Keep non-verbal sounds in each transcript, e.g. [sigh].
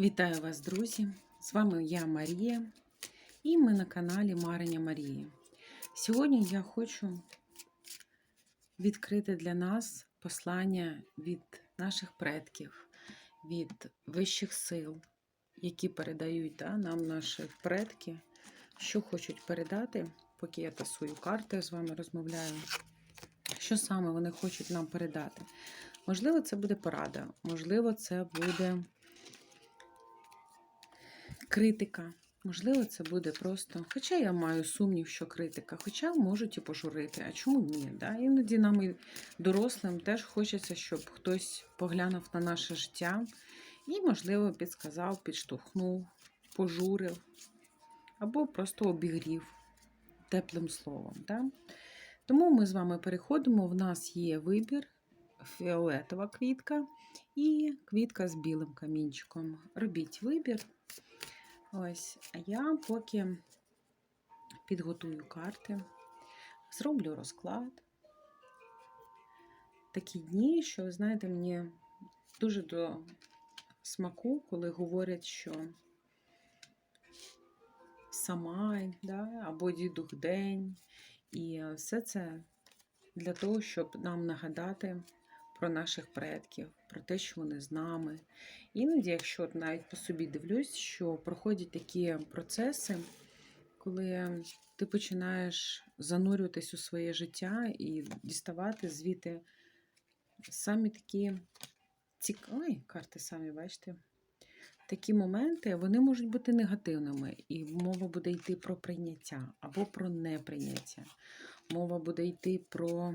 Вітаю вас, друзі! З вами я Марія, і ми на каналі Мариня Марії. Сьогодні я хочу відкрити для нас послання від наших предків, від вищих сил, які передають да, нам наші предки, що хочуть передати, поки я тасую карти, з вами розмовляю. Що саме вони хочуть нам передати? Можливо, це буде порада, можливо, це буде критика. Можливо, це буде просто. Хоча я маю сумнів, що критика, хоча можуть і пожурити. А чому ні? Да? Іноді нам і дорослим теж хочеться, щоб хтось поглянув на наше життя і, можливо, підсказав, підштовхнув, пожурив або просто обігрів теплим словом. Да? Тому ми з вами переходимо. В нас є вибір, фіолетова квітка і квітка з білим камінчиком. Робіть вибір. Ось, а я поки підготую карти, зроблю розклад. Такі дні, що, знаєте, мені дуже до смаку, коли говорять, що Самай, да, або дідух день. І все це для того, щоб нам нагадати про наших предків, про те, що вони з нами. Іноді, якщо от навіть по собі дивлюсь, що проходять такі процеси, коли ти починаєш занурюватись у своє життя і діставати звідти самі такі цікаві карти, самі бачите. Такі моменти вони можуть бути негативними, і мова буде йти про прийняття або про неприйняття. Мова буде йти про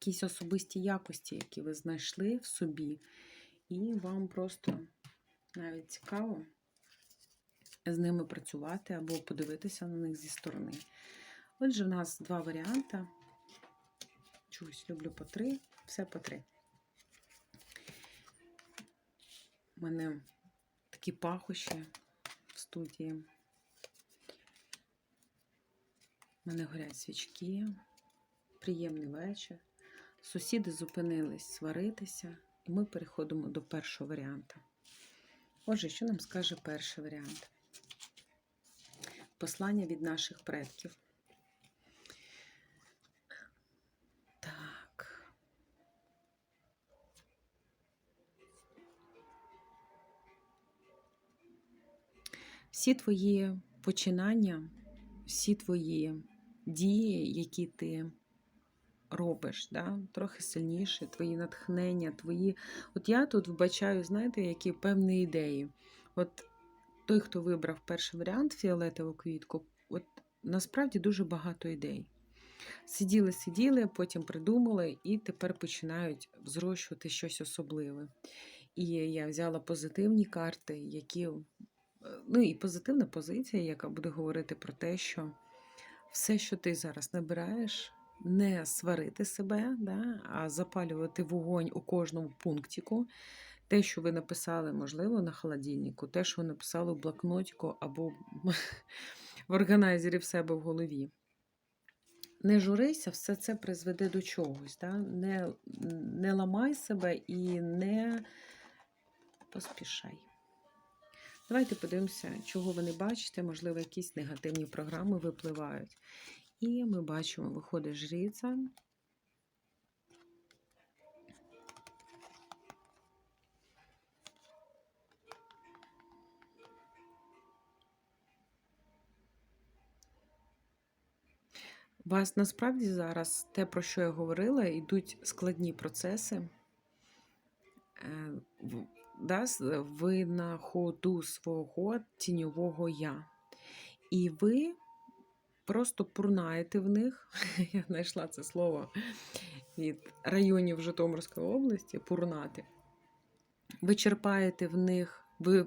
якісь особисті якості, які ви знайшли в собі, і вам просто навіть цікаво з ними працювати або подивитися на них зі сторони. Отже, в нас два варіанти. Чогось люблю по три, все по три. У мене такі пахощі в студії. У мене горять свічки, приємний вечір. Сусіди зупинились сваритися, і ми переходимо до першого варіанту. Отже, що нам скаже перший варіант? Послання від наших предків. Так. Всі твої починання, всі твої дії, які ти робиш, да? трохи сильніше, твої натхнення, твої. От я тут вбачаю, знаєте, які певні ідеї. От той, хто вибрав перший варіант фіолетову квітку, от насправді дуже багато ідей. Сиділи, сиділи, потім придумали і тепер починають зрощувати щось особливе. І я взяла позитивні карти, які. Ну і позитивна позиція, яка буде говорити про те, що все, що ти зараз набираєш, не сварити себе, да, а запалювати вогонь у кожному пунктику. Те, що ви написали, можливо, на холодильнику, те, що ви написали в блокнотику або [laughs] в органайзері в себе в голові. Не журися, все це призведе до чогось. Да? Не, не ламай себе і не поспішай. Давайте подивимося, чого ви не бачите, можливо, якісь негативні програми випливають. І ми бачимо, виходить жриця. Вас насправді зараз те, про що я говорила, йдуть складні процеси. Е, да, ви на ходу свого тіньового я. І ви просто пурнаєте в них. [laughs] Я знайшла це слово від районів Житомирської області пурнати. Ви черпаєте в них, ви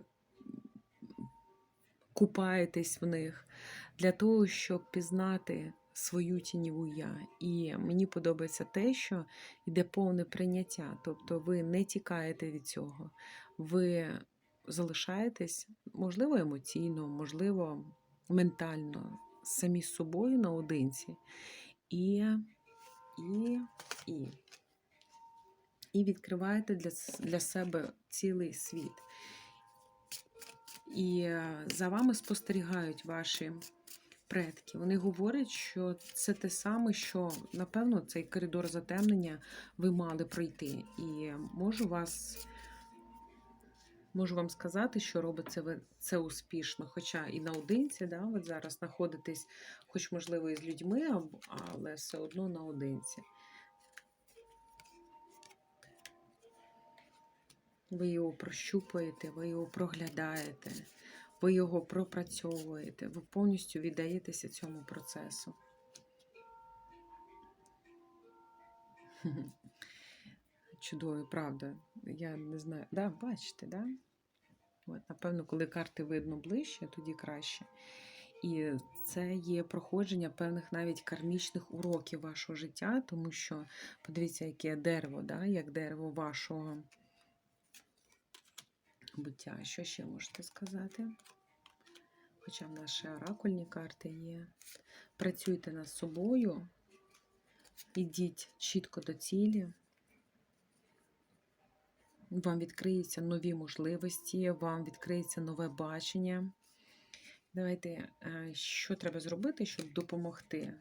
купаєтесь в них для того, щоб пізнати свою тіньову я. І мені подобається те, що йде повне прийняття. Тобто ви не тікаєте від цього, ви залишаєтесь, можливо, емоційно, можливо, ментально, самі з собою наодинці. І, і, і. І відкриваєте для, для себе цілий світ. І е, за вами спостерігають ваші предки. Вони говорять, що це те саме, що, напевно, цей коридор затемнення ви мали пройти. І можу вас. Можу вам сказати, що робите ви це успішно. Хоча і наодинці, да, от зараз знаходитесь, хоч, можливо, і з людьми, але все одно наодинці. Ви його прощупуєте, ви його проглядаєте, ви його пропрацьовуєте, ви повністю віддаєтеся цьому процесу. [laughs] Чудові, правда. Я не знаю. Да, бачите, да? От, напевно, коли карти видно ближче, тоді краще. І це є проходження певних навіть кармічних уроків вашого життя, тому що подивіться, яке дерево, да? як дерево вашого буття. Що ще можете сказати? Хоча в нас ще оракульні карти є. Працюйте над собою, ідіть чітко до цілі. Вам відкриються нові можливості, вам відкриється нове бачення. Давайте, е, що треба зробити, щоб допомогти?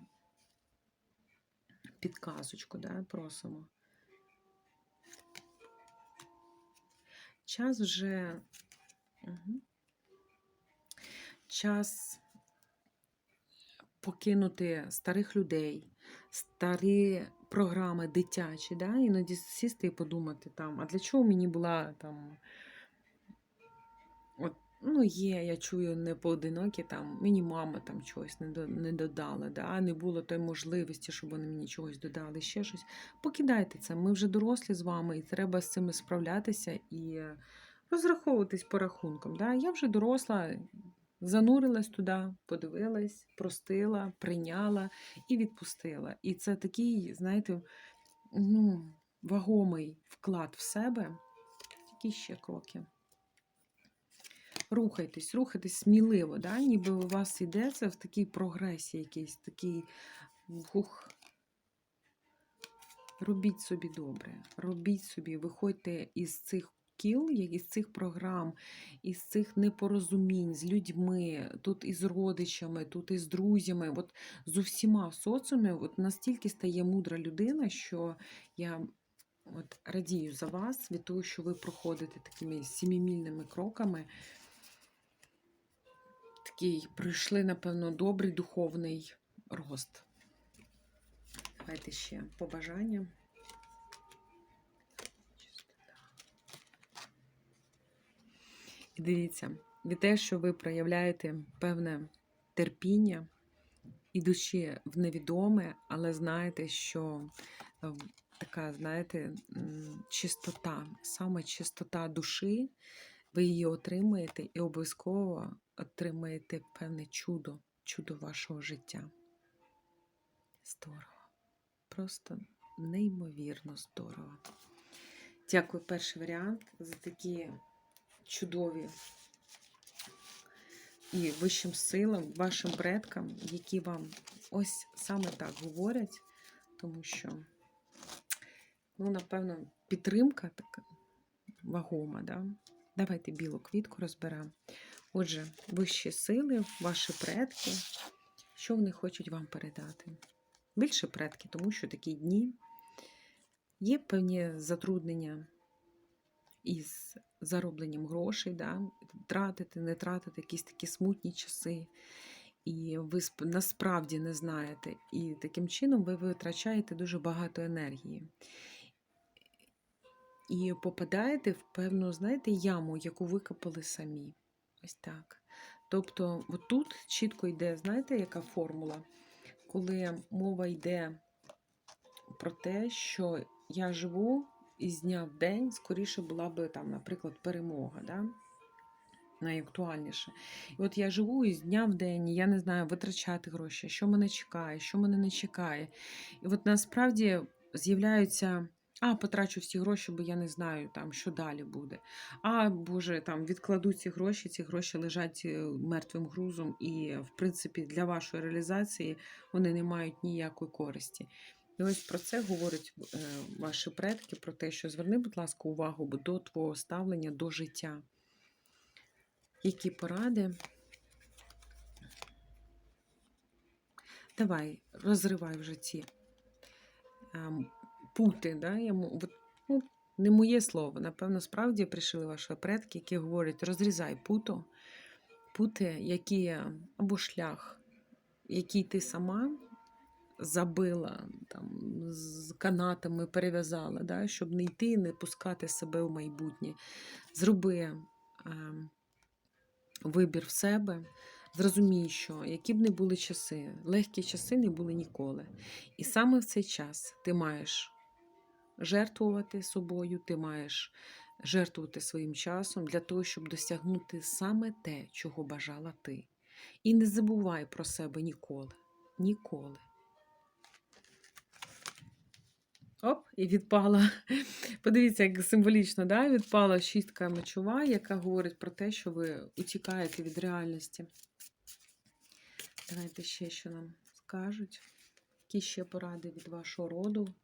Підказочку, да, просимо. Час вже. Угу. Час покинути старих людей, старі програми дитячі, да? іноді сісти і подумати там, а для чого мені була там. От, ну, є, я чую, не поодинокі, там, мені мама там чогось не, не додала, да? не було тої можливості, щоб вони мені чогось додали, ще щось. Покидайте це. Ми вже дорослі з вами, і треба з цим справлятися і розраховуватись по рахункам. Да? Я вже доросла, занурилась туди, подивилась, простила, прийняла і відпустила. І це такий, знаєте, ну, вагомий вклад в себе. Які ще кроки. Рухайтесь, рухайтесь сміливо, да? ніби у вас йде це в такій прогресії якийсь, такий ух. Робіть собі добре, робіть собі, виходьте із цих кіл, як із цих програм, із цих непорозумінь з людьми, тут із родичами, тут із друзями, от з усіма в от настільки стає мудра людина, що я от радію за вас від того, що ви проходите такими сімімільними кроками. Такий пройшли, напевно, добрий духовний рост. Давайте ще побажання. Дивіться, від те, що ви проявляєте певне терпіння, ідучи в невідоме, але знаєте, що е, така, знаєте, чистота, саме чистота душі, ви її отримаєте і обов'язково отримаєте певне чудо, чудо вашого життя. Здорово. Просто неймовірно здорово. Дякую, перший варіант, за такі чудові і вищим силам, вашим предкам, які вам ось саме так говорять, тому що, ну, напевно, підтримка така вагома. Да? Давайте білу квітку розберемо. Отже, вищі сили, ваші предки, що вони хочуть вам передати? Більше предки, тому що такі дні є певні затруднення із заробленням грошей, да? тратити, не тратити якісь такі смутні часи. І ви насправді не знаєте. І таким чином ви витрачаєте дуже багато енергії. І попадаєте в певну, знаєте, яму, яку викопали самі. Ось так. Тобто, тут чітко йде, знаєте, яка формула? Коли мова йде про те, що я живу із дня в день, скоріше була би там, наприклад, перемога. Да? Найактуальніше. І от я живу із дня в день, я не знаю, витрачати гроші, що мене чекає, що мене не чекає. І от насправді з'являються. А, потрачу всі гроші, бо я не знаю, там, що далі буде. А, Боже, там відкладу ці гроші, ці гроші лежать е, мертвим грузом, і, в принципі, для вашої реалізації вони не мають ніякої користі. І ось про це говорять е, ваші предки, про те, що зверни, будь ласка, увагу до твого ставлення до життя. Які поради? Давай, розривай вже ці ем, пути. Да? Я, ну, не моє слово. Напевно, справді прийшли ваші предки, які говорять: розрізай путу, пути, які або шлях, який ти сама забила там, з канатами, перев'язала, да? щоб не йти, не пускати себе в майбутнє. Зроби ем, вибір в себе. Зрозумій, що які б не були часи, легкі часи не були ніколи. І саме в цей час ти маєш жертвувати собою, ти маєш жертвувати своїм часом для того, щоб досягнути саме те, чого бажала ти. І не забувай про себе ніколи. Ніколи. Оп, і відпала. [laughs] Подивіться, як символічно, да? відпала шістка мечова, яка говорить про те, що ви утікаєте від реальності. Давайте ще що нам скажуть. Які ще поради від вашого роду?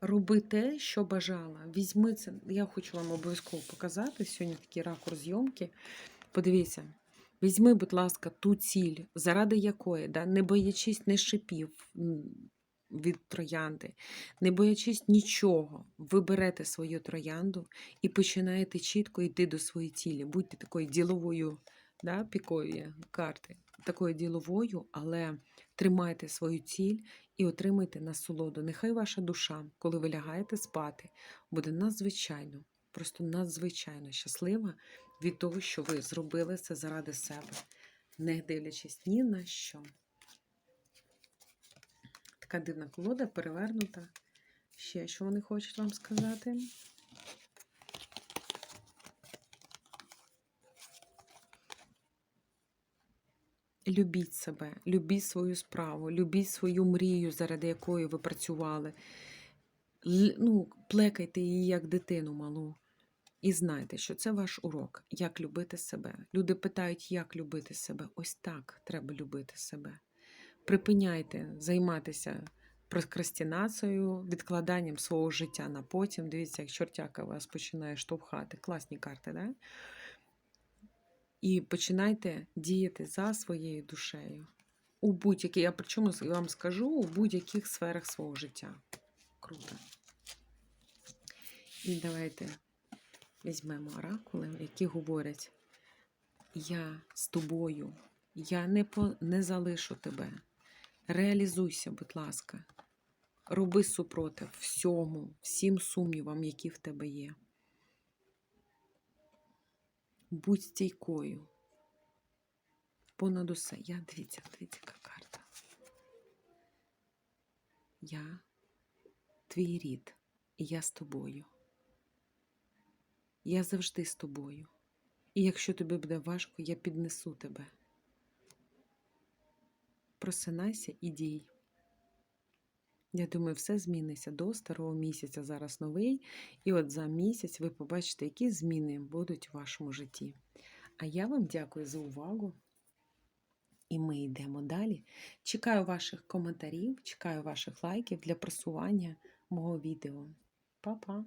Роби те, що бажала. Візьми це. Я хочу вам обов'язково показати. Сьогодні такий ракурс зйомки. Подивіться. Візьми, будь ласка, ту ціль, заради якої, да, не боячись не шипів від троянди, не боячись нічого, ви берете свою троянду і починаєте чітко йти до своєї цілі. Будьте такою діловою, да, пікові карти, такою діловою, але тримайте свою ціль і отримайте насолоду. Нехай ваша душа, коли ви лягаєте спати, буде надзвичайно, просто надзвичайно щаслива від того, що ви зробили це заради себе, не дивлячись ні на що. Така дивна колода перевернута. Ще що вони хочуть вам сказати? Любіть себе, любіть свою справу, любіть свою мрію, заради якої ви працювали. Ну, плекайте її як дитину малу. І знайте, що це ваш урок, як любити себе. Люди питають, як любити себе. Ось так треба любити себе. Припиняйте займатися прокрастинацією, відкладанням свого життя на потім. Дивіться, як чортяка вас починає штовхати. Класні карти, да? І починайте діяти за своєю душею. У будь-якій, я причому вам скажу, у будь-яких сферах свого життя. Круто. І давайте візьмемо оракули, які говорять: Я з тобою, я не, по, не залишу тебе. Реалізуйся, будь ласка. Роби супротив всьому, всім сумнівам, які в тебе є. Будь стійкою. Понад усе. Я дивіться, дивіться, яка карта. Я твій рід, і я з тобою. Я завжди з тобою. І якщо тобі буде важко, я піднесу тебе. Просинайся і дій. Я думаю, все зміниться до старого місяця. Зараз новий. І от за місяць ви побачите, які зміни будуть у вашому житті. А я вам дякую за увагу. І ми йдемо далі. Чекаю ваших коментарів, чекаю ваших лайків для просування мого відео. Па-па!